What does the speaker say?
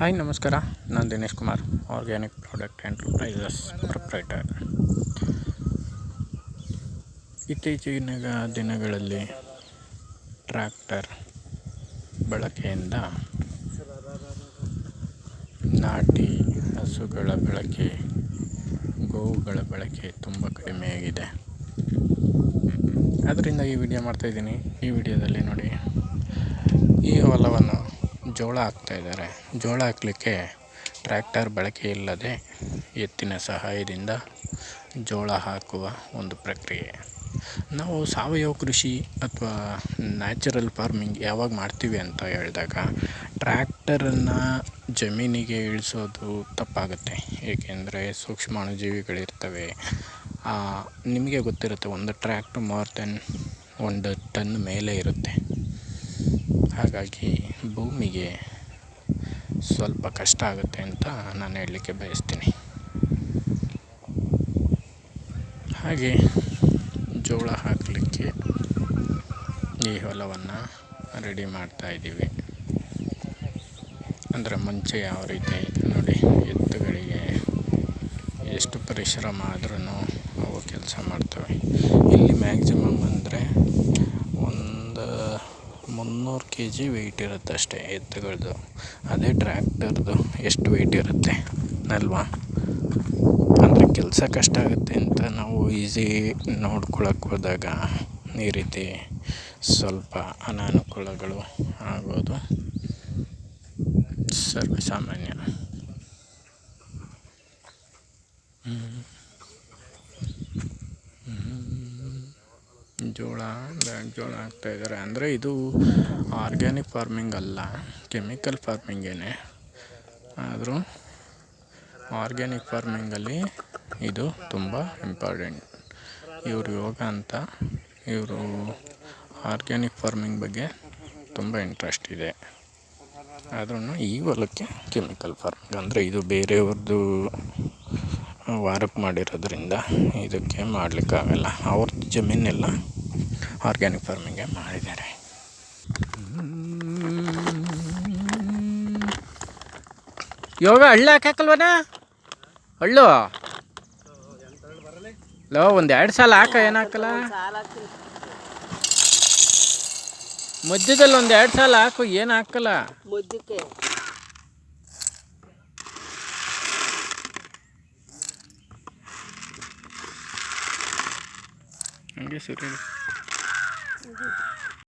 Hi, ನಮಸ್ಕಾರ. ನಾನು Dinesh Kumar organic product enterprises proprietor ಇತ್ತೀಚಿನ ದಿನಗಳಲ್ಲಿ ಟ್ರ್ಯಾಕ್ಟರ್ ಬಳಕೆಯಿಂದ ನಾಟಿ ಹಸುಗಳ ಬಳಕೆ, ಗೋವುಗಳ ಬಳಕೆ ತುಂಬ ಕಡಿಮೆಯಾಗಿದೆ. ಅದರಿಂದ ಈ ವಿಡಿಯೋ ಮಾಡ್ತಾಯಿದ್ದೀನಿ ಈ ವಿಡಿಯೋದಲ್ಲಿ ನೋಡಿ ಈ ಹೊಲವನ್ನು ಜೋಳ ಹಾಕ್ತಾಯಿದ್ದಾರೆ ಜೋಳ ಹಾಕಲಿಕ್ಕೆ ಟ್ರ್ಯಾಕ್ಟರ್ ಬಳಕೆ ಇಲ್ಲದೆ ಎತ್ತಿನ ಸಹಾಯದಿಂದ ಜೋಳ ಹಾಕುವ ಒಂದು ಪ್ರಕ್ರಿಯೆ. ನಾವು ಸಾವಯವ ಕೃಷಿ ಅಥವಾ ನ್ಯಾಚುರಲ್ ಫಾರ್ಮಿಂಗ್ ಯಾವಾಗ ಮಾಡ್ತೀವಿ ಅಂತ ಹೇಳಿದಾಗ ಟ್ರ್ಯಾಕ್ಟರನ್ನು ಜಮೀನಿಗೆ ಇಳಿಸೋದು ತಪ್ಪಾಗುತ್ತೆ. ಏಕೆಂದರೆ ಸೂಕ್ಷ್ಮಾಣುಜೀವಿಗಳಿರ್ತವೆ. ನಿಮಗೆ ಗೊತ್ತಿರುತ್ತೆ ಒಂದು ಟ್ರ್ಯಾಕ್ಟ್ರ್ ಮೋರ್ ದೆನ್ ಒಂದು ಟನ್ ಮೇಲೆ ಇರುತ್ತೆ. ಹಾಗಾಗಿ ಭೂಮಿಗೆ ಸ್ವಲ್ಪ ಕಷ್ಟ ಆಗುತ್ತೆ ಅಂತ ನಾನು ಹೇಳಲಿಕ್ಕೆ ಬಯಸ್ತೀನಿ. ಹಾಗೆ ಜೋಳ ಹಾಕಲಿಕ್ಕೆ ಈ ಹೊಲವನ್ನು ರೆಡಿ ಮಾಡ್ತಾ ಇದ್ದೀವಿ. ಅಂದರೆ ಮುಂಚೆ ಯಾವ ರೀತಿ ನೋಡಿ, ಎತ್ತುಗಳಿಗೆ ಎಷ್ಟು ಪರಿಶ್ರಮ ಆದ್ರೂ ಅವು ಕೆಲಸ ಮಾಡ್ತವೆ. ಇಲ್ಲಿ ಮ್ಯಾಕ್ಸಿಮಮ್ ಅಂದರೆ ಒಂದು ಮುನ್ನೂರು ಕೆ ಜಿ ವೆಯ್ಟ್ ಇರುತ್ತೆ ಅಷ್ಟೇ ಎತ್ತುಗಳದ್ದು ಅದೇ ಟ್ರ್ಯಾಕ್ಟರ್ದು ಎಷ್ಟು ವೆಯ್ಟ್ ಇರುತ್ತೆ ಅಲ್ವಾ? ಅಂದರೆ ಕೆಲಸ ಕಷ್ಟ ಆಗುತ್ತೆ ಅಂತ ನಾವು ಈಸಿ ನೋಡ್ಕೊಳ್ಳೋಕೆ ಹೋದಾಗ ಈ ರೀತಿ ಸ್ವಲ್ಪ ಅನಾನುಕೂಲಗಳು ಆಗೋದು ಸರ್ವೇಸಾಮಾನ್ಯ. ಜೋಳ ಜೋಳ ಹಾಕ್ತಾಯಿದ್ದಾರೆ ಅಂದರೆ ಇದು ಆರ್ಗ್ಯಾನಿಕ್ ಫಾರ್ಮಿಂಗ್ ಅಲ್ಲ ಕೆಮಿಕಲ್ ಫಾರ್ಮಿಂಗೇ ಆದರೂ ಆರ್ಗ್ಯಾನಿಕ್ ಫಾರ್ಮಿಂಗಲ್ಲಿ ಇದು ತುಂಬ ಇಂಪಾರ್ಟೆಂಟ್ ಇವರು ಯೋಗ ಅಂತ, ಇವರು ಆರ್ಗ್ಯಾನಿಕ್ ಫಾರ್ಮಿಂಗ್ ಬಗ್ಗೆ ತುಂಬ ಇಂಟ್ರೆಸ್ಟ್ ಇದೆ. ಆದ್ರೂ ಈ ಹೊಲಕ್ಕೆ ಕೆಮಿಕಲ್ ಫಾರ್ಮಿಂಗ್ ಅಂದರೆ ಇದು ಬೇರೆಯವ್ರದ್ದು ವಾರಕ್ಕೆ ಮಾಡಿರೋದ್ರಿಂದ ಇದಕ್ಕೆ ಮಾಡಲಿಕ್ಕಾಗಲ್ಲ. ಅವ್ರದ್ದು ಜಮೀನೆಲ್ಲ. ಆರ್ಗ್ಯಾನಿಕ್ ಫಾರ್ಮಿಂಗೆ ಮಾಡಿದ್ದಾರೆ. ಯೋಗ ಹಳ್ಳ ಹಾಕಲ್ವನ ಹಳ್ಳು? ಲೋ ಒಂದು ಎರಡು ಸಾಲ ಹಾಕ ಏನು ಹಾಕಲ್ಲ? ಮಧ್ಯದಲ್ಲಿ ಒಂದು ಎರಡು ಸಾಲ ಹಾಕು ಏನು ಹಾಕಲ್ಲ? ಹಂಗೆ ಸರಿ. Mm-hmm.